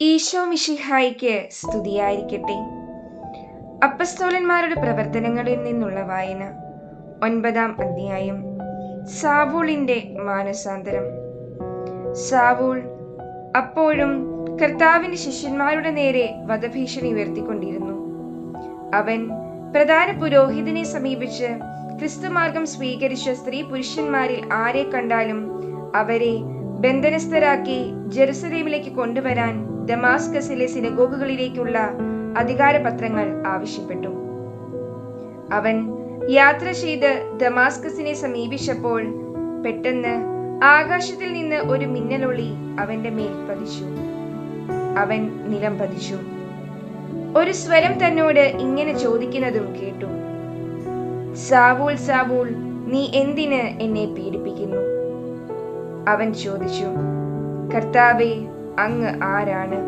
ഈശോ മിഷിഹായിക്ക് സ്തുതിയായിരിക്കട്ടെ. അപ്പസ്തോലന്മാരുടെ പ്രവർത്തനങ്ങളിൽ നിന്നുള്ള വായന. ഒൻപതാം അധ്യായം. സാവൂളിന്റെ മാനസാന്തരം. സാവൂൾ അപ്പോഴും കർത്താവിന്റെ ശിഷ്യന്മാരുടെ നേരെ വധഭീഷണി ഉയർത്തിക്കൊണ്ടിരുന്നു. അവൻ പ്രധാന പുരോഹിതനെ സമീപിച്ച് ക്രിസ്തുമാർഗം സ്വീകരിച്ച സ്ത്രീ പുരുഷന്മാരിൽ ആരെ കണ്ടാലും അവരെ ബന്ധനസ്ഥരാക്കി ജെറുസലേമിലേക്ക് കൊണ്ടുവരാൻ ദമാസ്കസിലെ സിനഗോഗുകളിലേക്കുള്ള അധികാരപത്രങ്ങൾ ആവശ്യപ്പെട്ടു. അവൻ യാത്ര ചെയ്ത് ദമാസ്കസിനെ സമീപിച്ചപ്പോൾ പെട്ടെന്ന് ആകാശത്തിൽ നിന്ന് ഒരു മിന്നലൊളി അവന്റെ മേൽ പതിച്ചു. അവൻ നിലം പതിച്ചു. ഒരു സ്വരം തന്നോട് ഇങ്ങനെ ചോദിക്കുന്നതും കേട്ടു. സാവൂൾ സാവൂൾ നീ എന്തിന് എന്നെ പീഡിപ്പിക്കുന്നു? അവൻ ചോദിച്ചു. കർത്താവെ അങ്ങ് ആരാണ്?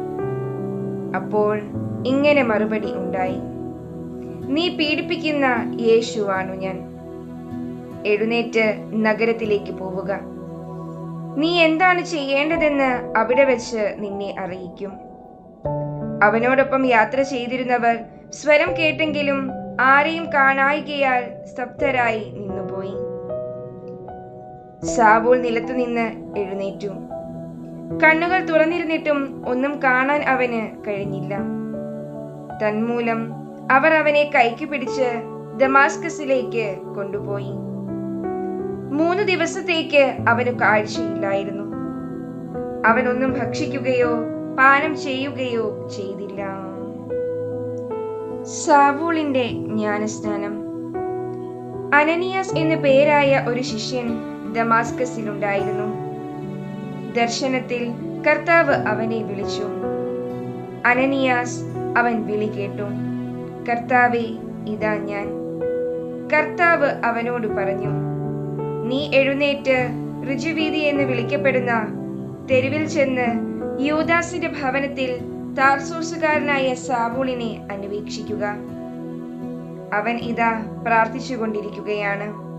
അപ്പോൾ ഇങ്ങനെ മറുപടി ഉണ്ടായി. നീ പീഡിപ്പിക്കുന്ന യേശുവാണു ഞാൻ. എഴുന്നേറ്റ് നഗരത്തിലേക്ക് പോവുക. നീ എന്താണ് ചെയ്യേണ്ടതെന്ന് അവിടെ വെച്ച് നിന്നെ അറിയിക്കും. അവനോടൊപ്പം യാത്ര ചെയ്തിരുന്നവർ സ്വരം കേട്ടെങ്കിലും ആരെയും കാണായികയാൽ സ്തബ്ധരായി നിന്നുപോയി. സാവൂൾ നിലത്തുനിന്ന് എഴുന്നേറ്റു. കണ്ണുകൾ തുറന്നിരുന്നിട്ടും ഒന്നും കാണാൻ അവന് കഴിഞ്ഞില്ല. തന്മൂലം അവർ അവനെ കൈക്ക് പിടിച്ച് ദമാസ്കസിലേക്ക് കൊണ്ടുപോയി. മൂന്ന് ദിവസത്തേക്ക് അവന് കാഴ്ചയില്ലായിരുന്നു. അവനൊന്നും ഭക്ഷിക്കുകയോ പാനം ചെയ്യുകയോ ചെയ്തില്ല. സാവൂളിന്റെ ജ്ഞാനസ്നാനം. അനനിയാസ് എന്ന് പേരായ ഒരു ശിഷ്യൻ ദമാസ്കസിലുണ്ടായിരുന്നു. ദർശനത്തിൽ കർത്താവ് അവനെ വിളിച്ചു. അനനിയാസ് അവൻ വിളി കേട്ടു. കർത്താവെ ഇതാ ഞാൻ. കർത്താവ് അവനോട് പറഞ്ഞു നീ എഴുന്നേറ്റ് ഋജുവീതി എന്ന് വിളിക്കപ്പെടുന്ന തെരുവിൽ ചെന്ന് യൂദാസിന്റെ ഭവനത്തിൽ താർസൂസുകാരനായ സാവൂളിനെ അന്വേഷിക്കുക. അവൻ ഇതാ പ്രാർത്ഥിച്ചുകൊണ്ടിരിക്കുകയാണ്.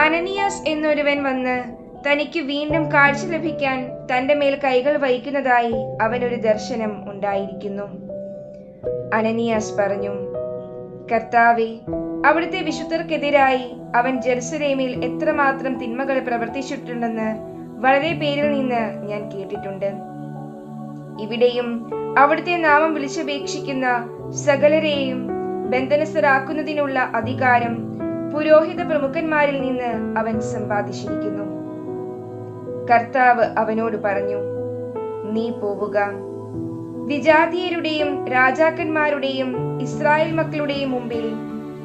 അനനിയാസ് എന്നൊരുവൻ വന്ന് തനിക്ക് വീണ്ടും കാഴ്ച ലഭിക്കാൻ തന്റെ മേൽ കൈകൾ വഹിക്കുന്നതായി അവനൊരു ദർശനം ഉണ്ടായിരിക്കുന്നു. അനനിയാസ് പറഞ്ഞു കർത്താവെ അവിടുത്തെ വിശുദ്ധർക്കെതിരായി അവൻ ജെറുസലേമിൽ എത്രമാത്രം തിന്മകൾ പ്രവർത്തിച്ചിട്ടുണ്ടെന്ന് വളരെ പേരിൽ നിന്ന് ഞാൻ കേട്ടിട്ടുണ്ട്. ഇവിടെയും അവിടുത്തെ നാമം വിളിച്ചപേക്ഷിക്കുന്ന സകലരെയും ബന്ധനസ്ഥരാക്കുന്നതിനുള്ള അധികാരം പുരോഹിത പ്രമുഖന്മാരിൽ നിന്ന് അവൻ സമ്പാദിച്ചിരിക്കുന്നു. കർത്താവ് അവനോട് പറഞ്ഞു നീ പോവുക. വിജാതീയരുടെയും രാജാക്കന്മാരുടെയും ഇസ്രായേൽ മക്കളുടെയും മുമ്പിൽ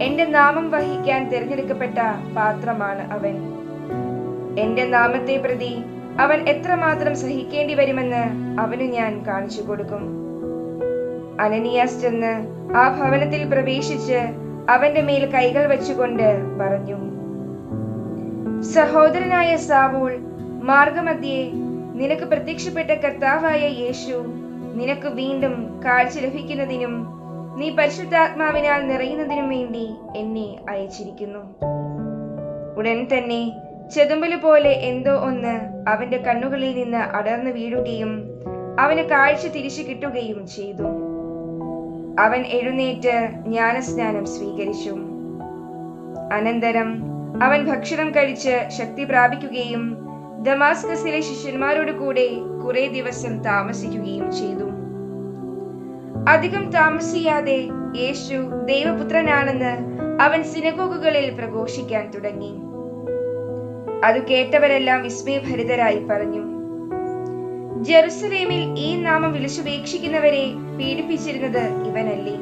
എന്റെ നാമം വഹിക്കാൻ തിരഞ്ഞെടുക്കപ്പെട്ട പാത്രമാണ് അവൻ. എന്റെ നാമത്തെ പ്രതി അവൻ എത്രമാത്രം സഹിക്കേണ്ടി വരുമെന്ന് അവന് ഞാൻ കാണിച്ചു കൊടുക്കും. അനനിയാസ് ചെന്ന് ആ ഭവനത്തിൽ പ്രവേശിച്ച് അവന്റെ മേൽ കൈകൾ വെച്ചുകൊണ്ട് പറഞ്ഞു സഹോദരനായ സാവൂൾ മാർഗമധ്യേ നിനക്ക് പ്രത്യക്ഷപ്പെട്ട കർത്താവായ യേശു നിനക്ക് വീണ്ടും കാഴ്ച ലഭിക്കുന്നതിനും നീ പരിശുദ്ധാത്മാവിനാൽ നിറയുന്നതിനും വേണ്ടി എന്നെ അയച്ചിരിക്കുന്നു. ഉടൻ തന്നെ ചെതുമ്പൽ പോലെ എന്തോ ഒന്ന് അവന്റെ കണ്ണുകളിൽ നിന്ന് അടർന്നു വീഴുകയും അവന് കാഴ്ച തിരിച്ചു കിട്ടുകയും ചെയ്തു. അവൻ എഴുന്നേറ്റ് ജ്ഞാനസ്നാനം സ്വീകരിച്ചു. അനന്തരം അവൻ ഭക്ഷണം കഴിച്ച് ശക്തി പ്രാപിക്കുകയും ദമാസ്കസിലെ ശിഷ്യന്മാരോട് കൂടെ കുറെ ദിവസം താമസിക്കുകയും ചെയ്തു. അധികം താമസിയാതെ യേശു ദൈവപുത്രനാണെന്ന് അവൻ സിനഗോഗുകളിൽ പ്രഘോഷിക്കാൻ തുടങ്ങി. അത് കേട്ടവരെല്ലാം വിസ്മയഭരിതരായി പറഞ്ഞു. ജെറുസലേമിൽ ഈ നാമം വിളിച്ചുപേക്ഷിക്കുന്നവരെ പീഡിപ്പിച്ചിരുന്നത് ഇവനല്ലേ?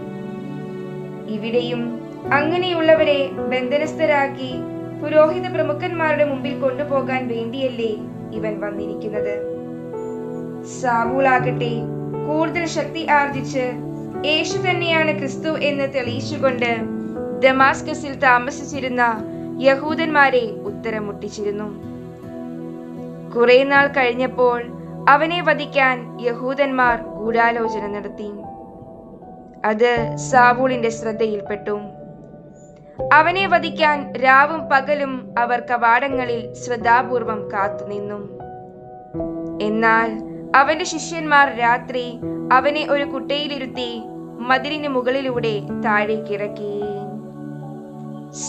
ഇവിടെയും അങ്ങനെയുള്ളവരെ ബന്ധനസ്ഥരാക്കി പുരോഹിത പ്രമുഖന്മാരുടെ മുമ്പിൽ കൊണ്ടുപോകാൻ വേണ്ടിയല്ലേ ഇവൻ വന്നിരിക്കുന്നത്? സാവൂളാകട്ടെ കൂടുതൽ ശക്തി ആർജിച്ച് യേശു തന്നെയാണ് ക്രിസ്തു എന്ന് തെളിയിച്ചുകൊണ്ട് ദമാസ്കസിൽ താമസിച്ചിരുന്ന യഹൂദന്മാരെ ഉത്തരം മുട്ടിച്ചിരുന്നു കുറെ നാൾ കഴിഞ്ഞപ്പോൾ അവനെ വധിക്കാൻ യഹൂദന്മാർ ഗൂഢാലോചന നടത്തി. അത് സാവൂളിന്റെ ശ്രദ്ധയിൽപ്പെട്ടു. അവനെ വധിക്കാൻ രാവും പകലും അവർ കവാടങ്ങളിൽ ശ്രദ്ധാപൂർവം കാത്തുനിന്നു. എന്നാൽ അവന്റെ ശിഷ്യന്മാർ രാത്രി അവനെ ഒരു കുട്ടയിലിരുത്തി മതിലിന് മുകളിലൂടെ താഴേക്കിറക്കി.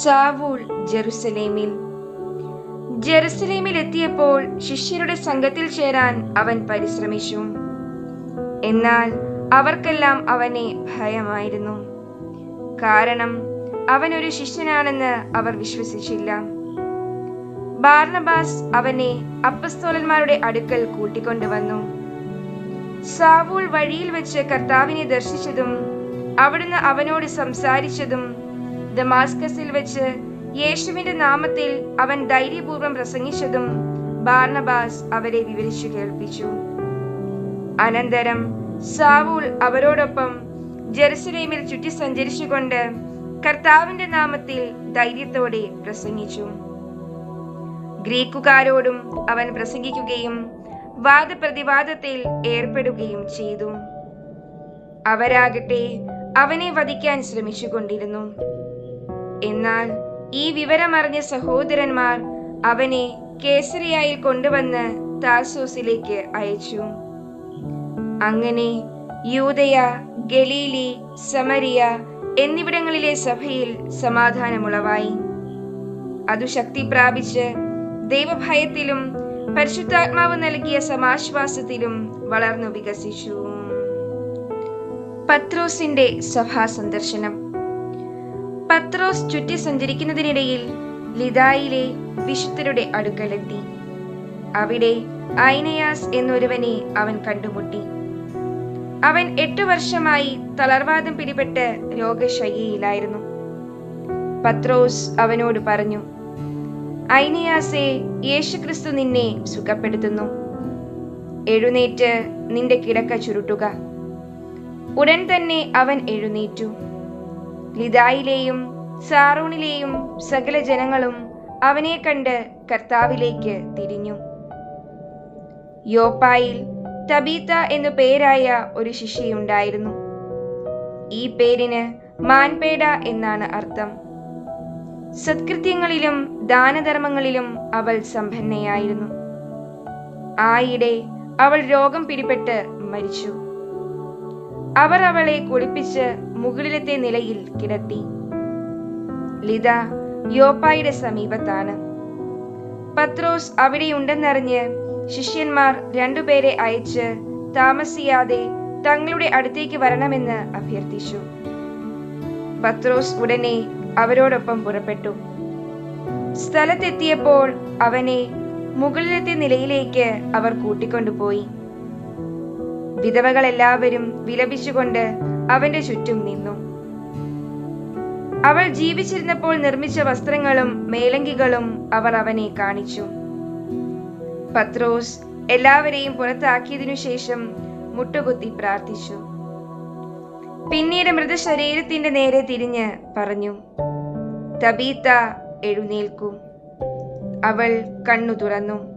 സാവൂൾ ജെറുസലേമിൽ. ജെറുസലേമിൽ എത്തിയപ്പോൾ ശിഷ്യരുടെ സംഘത്തിൽ ചേരാൻ അവൻ പരിശ്രമിച്ചു. എന്നാൽ അവർക്കെല്ലാം അവനെ ഭയമായിരുന്നു. കാരണം അവൻ ഒരു ശിഷ്യനാണെന്ന് അവർ വിശ്വസിച്ചില്ല. ബാർണബാസ് അവനെ അപ്പസ്തോലന്മാരുടെ അടുക്കൽ കൂട്ടിക്കൊണ്ടുവന്നു. സാവൂൾ വഴിയിൽ വെച്ച് കർത്താവിനെ ദർശിച്ചതും അവിടുന്ന് അവനോട് സംസാരിച്ചതും ദമാസ്കസിൽ വെച്ച് യേശുവിന്റെ നാമത്തിൽ അവൻ ധൈര്യപൂർവം പ്രസംഗിച്ചതും ബാർണബാസ് അവരെ വിവരിച്ചു കേൾപ്പിച്ചു. അനന്തരം സാവൂൾ അവരോടൊപ്പം ജെറുസലേമിൽ ചുറ്റി സഞ്ചരിച്ചുകൊണ്ട് കർത്താവിന്റെ നാമത്തിൽ ധൈര്യത്തോടെ പ്രസംഗിച്ചു. ഗ്രീക്കുകാരോടും അവൻ പ്രസംഗിക്കുകയും വാദപ്രതിവാദത്തിൽ ഏർപ്പെടുകയും ചെയ്തു. അവരാകട്ടെ അവനെ വധിക്കാൻ ശ്രമിച്ചുകൊണ്ടിരുന്നു. എന്നാൽ ഈ വിവരമറിഞ്ഞ സഹോദരന്മാർ അവനെ കേസരിയായിൽ കൊണ്ടുവന്ന് താസോസിലേക്ക് അയച്ചു. അങ്ങനെ യൂതയ ഗലീലി സമരിയ എന്നിവിടങ്ങളിലെ സഭയിൽ സമാധാനമുളവായി. അതു ശക്തി പ്രാപിച്ച് ദൈവഭയത്തിലും പരിശുദ്ധാത്മാവ് നൽകിയ സമാശ്വാസത്തിലും വളർന്നു വികസിച്ചു. പത്രോസിന്റെ സഭാ സന്ദർശനം. പത്രോസ് ചുറ്റി സഞ്ചരിക്കുന്നതിനിടയിൽ ലിതായിലെ വിശുദ്ധരുടെ അടുക്കലെത്തി. അവിടെ ഐനയാസ് എന്നൊരുവനെ അവൻ കണ്ടുമുട്ടി. അവൻ എട്ടു വർഷമായി തളർവാദം പിടിപെട്ട് രോഗശയ്യയിലായിരുന്നു. പത്രോസ് അവനോട് പറഞ്ഞു ഐനിയാസെ യേശുക്രിസ്തു നിന്നെ സുഖപ്പെടുത്തുന്നു. എഴുന്നേറ്റ് നിന്റെ കിടക്ക ചുരുട്ടുക. ഉടൻ തന്നെ അവൻ എഴുന്നേറ്റു. ലിതായിലെയും സാറൂണിലെയും സകല ജനങ്ങളും അവനെ കണ്ട് കർത്താവിലേക്ക് തിരിഞ്ഞു. യോപ്പായിൽ തബീത്ത എന്നു പേരായ ഒരു ശിഷ്യയുണ്ടായിരുന്നു ഈ പേരിന് മാൻപേട എന്നാണ് അർത്ഥം. സത്കൃത്യങ്ങളിലും ദാനധർമ്മങ്ങളിലും അവൾ സമ്പന്നയായിരുന്നു. ആയിടെ അവൾ രോഗം പിടിപെട്ട് മരിച്ചു. അവർ അവളെ കുളിപ്പിച്ച് മുകളിലത്തെ നിലയിൽ കിടത്തി. ലിത യോപ്പായുടെ സമീപത്താണ്. പത്രോസ് അവിടെയുണ്ടെന്നറിഞ്ഞ് ശിഷ്യന്മാർ രണ്ടുപേരെ അയച്ച് താമസിയാതെ തങ്ങളുടെ അടുത്തേക്ക് വരണമെന്ന് അഭ്യർത്ഥിച്ചു. പത്രോസ് ഉടനെ അവരോടൊപ്പം പുറപ്പെട്ടു. സ്ഥലത്തെത്തിയപ്പോൾ അവനെ മുകളിലത്തെ നിലയിലേക്ക് അവർ കൂട്ടിക്കൊണ്ടുപോയി. വിധവകളെല്ലാവരും വിലപിച്ചുകൊണ്ട് അവന്റെ ചുറ്റും നിന്നു. അവൾ ജീവിച്ചിരുന്നപ്പോൾ നിർമ്മിച്ച വസ്ത്രങ്ങളും മേലങ്കികളും അവർ അവനെ കാണിച്ചു. പത്രോസ് എല്ലാവരെയും പുറത്താക്കിയതിനു ശേഷം മുട്ടുകുത്തി പ്രാർത്ഥിച്ചു. പിന്നീട് മൃതശരീരത്തിന്റെ നേരെ തിരിഞ്ഞ് പറഞ്ഞു തബീത്ത എഴുന്നേൽക്കൂ. അവൾ കണ്ണു തുറന്നു.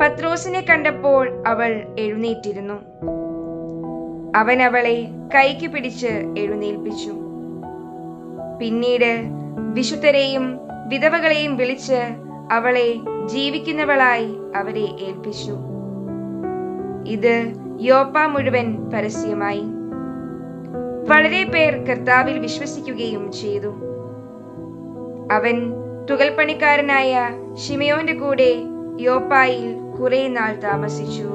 പത്രോസിനെ കണ്ടപ്പോൾ അവൾ എഴുന്നേറ്റിരുന്നു. അവൻ അവളെ കൈക്ക് പിടിച്ച് എഴുന്നേൽപ്പിച്ചു. പിന്നീട് വിശുദ്ധരെയും വിധവകളെയും വിളിച്ച് അവളെ ജീവിക്കുന്നവളായി അവരെ ഏൽപ്പിച്ചു. ഇത് യോപ്പ മുഴുവൻ പരസ്യമായി. വളരെ പേർ കർത്താവിൽ വിശ്വസിക്കുകയും ചെയ്തു. അവൻ തുകൽപ്പണിക്കാരനായ ഷിമയോന്റെ കൂടെ യോപ്പായിൽ കുറെ നാൾ താമസിച്ചു.